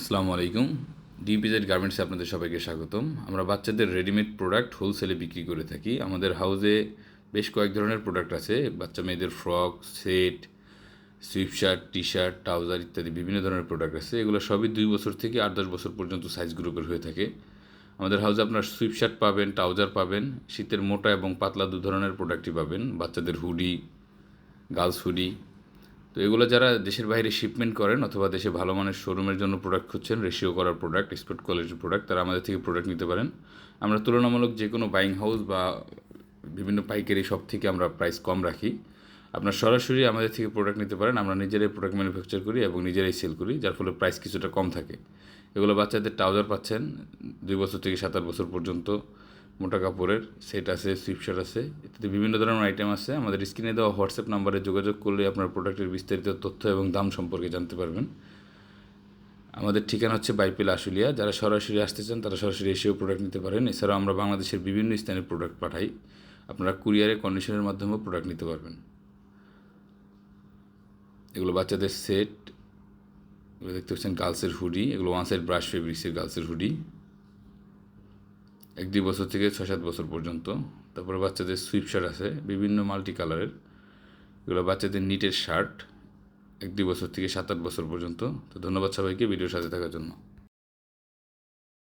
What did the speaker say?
আসসালামু আলাইকুম। ডিপিজেড গার্মেন্টসে আপনাদের সবাইকে স্বাগতম। আমরা বাচ্চাদের রেডিমেড প্রোডাক্ট হোলসেলে বিক্রি করে থাকি। আমাদের হাউসে বেশ কয়েক ধরনের প্রোডাক্ট আছে। বাচ্চা মেয়েদের frock set sweatshirt T shirt trouser ইত্যাদি বিভিন্ন ধরনের প্রোডাক্ট আছে। এগুলো সবই দুই বছর থেকে আট দশ বছর পর্যন্ত সাইজ গ্রুপের হয়ে থাকে। আমাদের হাউসে আপনার সুইপ শার্ট পাবেন ট্রাউজার পাবেন, শীতের মোটা এবং পাতলা দু ধরনের প্রোডাক্টই পাবেন। বাচ্চাদের হুডি গার্লস হুডি তো এগুলো যারা দেশের বাইরে শিপমেন্ট করেন অথবা দেশে ভালো মানের শোরুমের জন্য প্রোডাক্ট খুঁজছেন রেশিও করার প্রোডাক্ট এক্সপোর্ট কোয়ালিটির প্রোডাক্ট তারা আমাদের থেকে প্রোডাক্ট নিতে পারেন। আমরা তুলনামূলক যে কোনো বাইং হাউস বা বিভিন্ন পাইকারি সব থেকে আমরা প্রাইস কম রাখি। আপনার সরাসরি আমাদের থেকে প্রোডাক্ট নিতে পারেন, আমরা নিজেরাই প্রোডাক্ট ম্যানুফ্যাকচার করি এবং নিজেরাই সেল করি, যার ফলে প্রাইস কিছুটা কম থাকে। এগুলো বাচ্চাদের ট্রাউজার পাচ্ছেন, দুই বছর থেকে সাত আট বছর পর্যন্ত। মোটা কাপড়ের সেট আছে সুইপশার্ট আছে, ইত্যাদি বিভিন্ন ধরনের আইটেম আছে। আমাদের স্ক্রিনে দেওয়া হোয়াটসঅ্যাপ নাম্বারে যোগাযোগ করলে আপনার প্রোডাক্টের বিস্তারিত তথ্য এবং দাম সম্পর্কে জানতে পারবেন। আমাদের ঠিকানা হচ্ছে বাইপিল আশুলিয়া। যারা সরাসরি আসতে চান, তারা সরাসরি এসেও প্রোডাক্ট নিতে পারেন। এছাড়াও আমরা বাংলাদেশের বিভিন্ন স্থানে প্রোডাক্ট পাঠাই। আপনারা কুরিয়ারে কন্ডিশনের মাধ্যমেও প্রোডাক্ট নিতে পারবেন। এগুলো বাচ্চাদের সেট এগুলো দেখতে পাচ্ছেন গার্লসের হুডি এগুলো ওয়ান সাইড ব্রাশ ফেব্রিক্সের গার্লসের হুডি এক দুই বছর থেকে ছয় সাত বছর পর্যন্ত। তারপরে বাচ্চাদের সুইপ শার্ট আছে, বিভিন্ন মাল্টি কালারের এগুলো বাচ্চাদের নিটের শার্ট এক দুই বছর থেকে সাত আট বছর পর্যন্ত। তো ধন্যবাদ সবাইকে ভিডিওর সাথে থাকার জন্য।